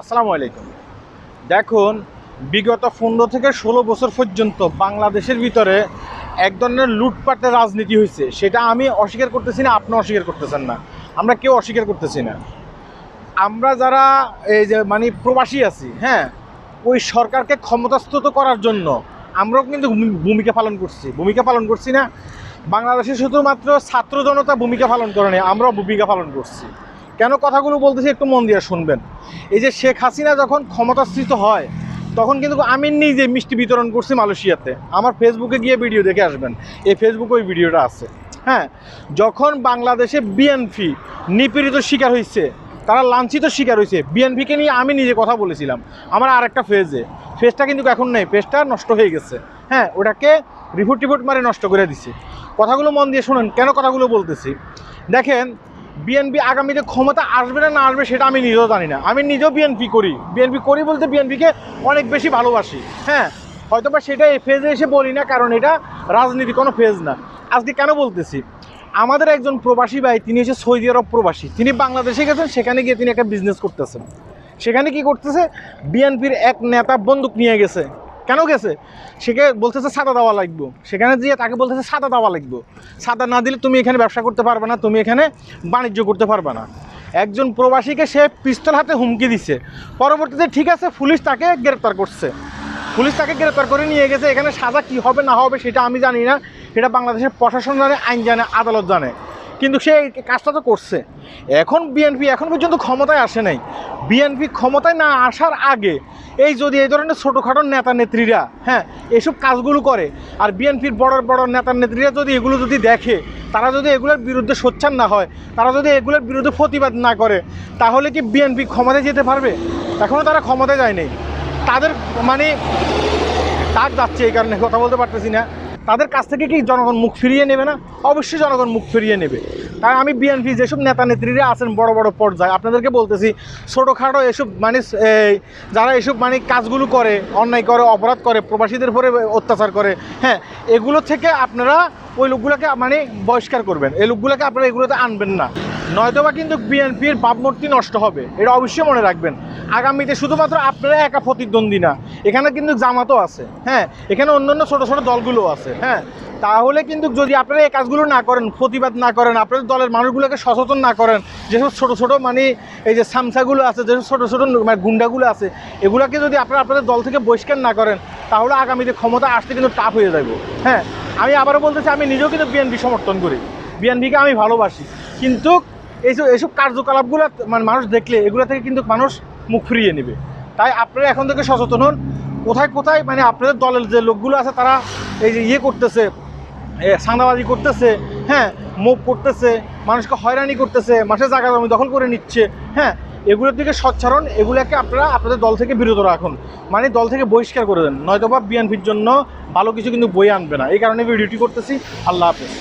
আসসালামু আলাইকুম। দেখুন, বিগত পনেরো থেকে ষোলো বছর পর্যন্ত বাংলাদেশের ভিতরে এক ধরনের লুটপাটের রাজনীতি হয়েছে। সেটা আমি অস্বীকার করতেছি না আপনি অস্বীকার করতেছেন না। আমরা কেউ অস্বীকার করতেছি না। আমরা যারা এই যে মানে প্রবাসী আছি হ্যাঁ ওই সরকারকে ক্ষমতাস্তুত করার জন্য আমরাও কিন্তু ভূমিকা পালন করছি। ভূমিকা পালন করছি না। বাংলাদেশে শুধুমাত্র ছাত্র জনতা ভূমিকা পালন করে নি আমরাও ভূমিকা পালন করছি। কেন কথাগুলো বলতেছি একটু মন দিয়ে শুনবেন। এই যে শেখ হাসিনা যখন ক্ষমতাস্থিত হয়, তখন কিন্তু আমি নিজে মিষ্টি বিতরণ করছি মালয়েশিয়াতে। আমার ফেসবুকে গিয়ে ভিডিও দেখে আসবেন। এই ফেসবুকে ওই ভিডিওটা আছে। হ্যাঁ যখন বাংলাদেশে বিএনপি নিপীড়িত শিকার হয়েছে তারা লাঞ্ছিত শিকার হয়েছে বিএনপিকে নিয়ে আমি নিজে কথা বলেছিলাম। আমার আর একটা ফেজে। ফেজটা কিন্তু এখন নেই, ফেজটা নষ্ট হয়ে গেছে। হ্যাঁ ওটাকে রিপোর্ট টিপোর্ট মারে নষ্ট করে দিছে। কথাগুলো মন দিয়ে শুনুন, কেন কথাগুলো বলতেছি? দেখেন বিএনপি আগামীতে ক্ষমতা আসবে না না আসবে সেটা আমি নিজেও জানি না। আমি নিজেও বিএনপি করি। বিএনপি করি বলতে বিএনপিকে অনেক বেশি ভালোবাসি। হ্যাঁ হয়তো বা সেটা এই ফেজে এসে বলি না, কারণ এটা রাজনীতি কোনো ফেজ না। আজকে কেন বলতেছি? আমাদের একজন প্রবাসী ভাই, তিনি হচ্ছে সৌদি আরব প্রবাসী। তিনি বাংলাদেশে গেছেন, সেখানে গিয়ে তিনি একটা বিজনেস করতেছেন। সেখানে কি করতেছে? বিএনপির এক নেতা বন্দুক নিয়ে গেছে। কেন গেছে? সেকে বলতেছে সাদা দেওয়া লাগবে। সেখানে দিয়ে তাকে বলতেছে সাদা দেওয়া লাগবে। সাদা না দিলে তুমি এখানে ব্যবসা করতে পারবে না, তুমি এখানে বাণিজ্য করতে পারবে না। একজন প্রবাসীকে সে পিস্তল হাতে হুমকি দিছে। পরবর্তীতে ঠিক আছে, পুলিশ তাকে গ্রেপ্তার করছে। পুলিশ তাকে গ্রেপ্তার করে নিয়ে গেছে। এখানে সাজা কি হবে না হবে সেটা আমি জানি না। সেটা বাংলাদেশের প্রশাসন জানে, আইন জানে, আদালত জানে। কিন্তু সে কাজটা তো করছে। এখন বিএনপি এখন পর্যন্ত ক্ষমতায় আসে নাই। বিএনপি ক্ষমতায় না আসার আগে এই যদি এই ধরনের ছোটোখাটো নেতা নেত্রীরা হ্যাঁ এসব কাজগুলো করে, আর বিএনপির বড় বড় নেতা নেত্রীরা যদি এগুলো যদি দেখে, তারা যদি এগুলোর বিরুদ্ধে সোচ্চার না হয়, তারা যদি এগুলোর বিরুদ্ধে প্রতিবাদ না করে, তাহলে কি বিএনপি ক্ষমতায় যেতে পারবে? এখনও তারা ক্ষমতায় যায়নি। তাদের মানে তাক যাচ্ছে এই কারণে, কথা বলতে পারতেছি না। তাদের কাছ থেকে কি জনগণ মুখ ফিরিয়ে নেবে না? অবশ্যই জনগণ মুখ ফিরিয়ে নেবে। তাই আমি বিএনপি যেসব নেতা নেত্রীরা আছেন বড় বড় পর্যায়ে, আপনাদেরকে বলতেছি, ছোটোখাটো এসব মানে যারা এসব মানে কাজগুলো করে, অন্যায় করে, অপরাধ করে, প্রবাসীদের উপরে অত্যাচার করে হ্যাঁ এগুলো থেকে আপনারা ওই লোকগুলোকে মানে বহিষ্কার করবেন। এই লোকগুলোকে আপনারা এগুলোতে আনবেন না। নয়তোবা কিন্তু বিএনপির ভাবমূর্তি নষ্ট হবে, এটা অবশ্যই মনে রাখবেন। আগামীতে শুধুমাত্র আপনারা একা প্রতিদ্বন্দ্বী না, এখানে কিন্তু জামাতও আছে হ্যাঁ? এখানে অন্যান্য ছোটো ছোটো দলগুলো আছে হ্যাঁ? তাহলে কিন্তু যদি আপনারা এই কাজগুলো না করেন, প্রতিবাদ না করেন, আপনাদের দলের মানুষগুলোকে সচেতন না করেন, যেসব ছোটো ছোটো মানে এই যে সামসাগুলো আছে, যেসব ছোটো ছোটো মানে গুন্ডাগুলো আছে, এগুলোকে যদি আপনারা আপনাদের দল থেকে বহিষ্কার না করেন, তাহলে আগামীতে ক্ষমতা আসতে কিন্তু টাফ হয়ে যাবে হ্যাঁ? আমি আবারও বলতেছি আমি নিজেও কিন্তু বিএনপি সমর্থন করি বিএনপিকে আমি ভালোবাসি, কিন্তু এইসব এইসব কার্যকলাপগুলো মানে মানুষ দেখলে, এগুলো থেকে কিন্তু মানুষ মুখ ফিরিয়ে নেবে। তাই আপনারা এখন থেকে সচেতন হন। কোথায় কোথায় মানে আপনাদের দলের যে লোকগুলো আছে তারা এই যে ইয়ে করতেছে এ, চাঁদাবাজি করতেছে হ্যাঁ মুভ করতেছে মানুষকে হয়রানি করতেছে মাসে জায়গা জমি দখল করে নিচ্ছে হ্যাঁ এগুলোর দিকে সচ্ছারণ এগুলোকে আপনারা আপনাদের দল থেকে বিরত রাখুন। মানে দল থেকে বহিষ্কার করে দেন। নয়তো বা বিএনপির জন্য ভালো কিছু কিন্তু বই আনবে না। এই কারণে ভিডিওটি করতেছি। আল্লাহ হাফেজ।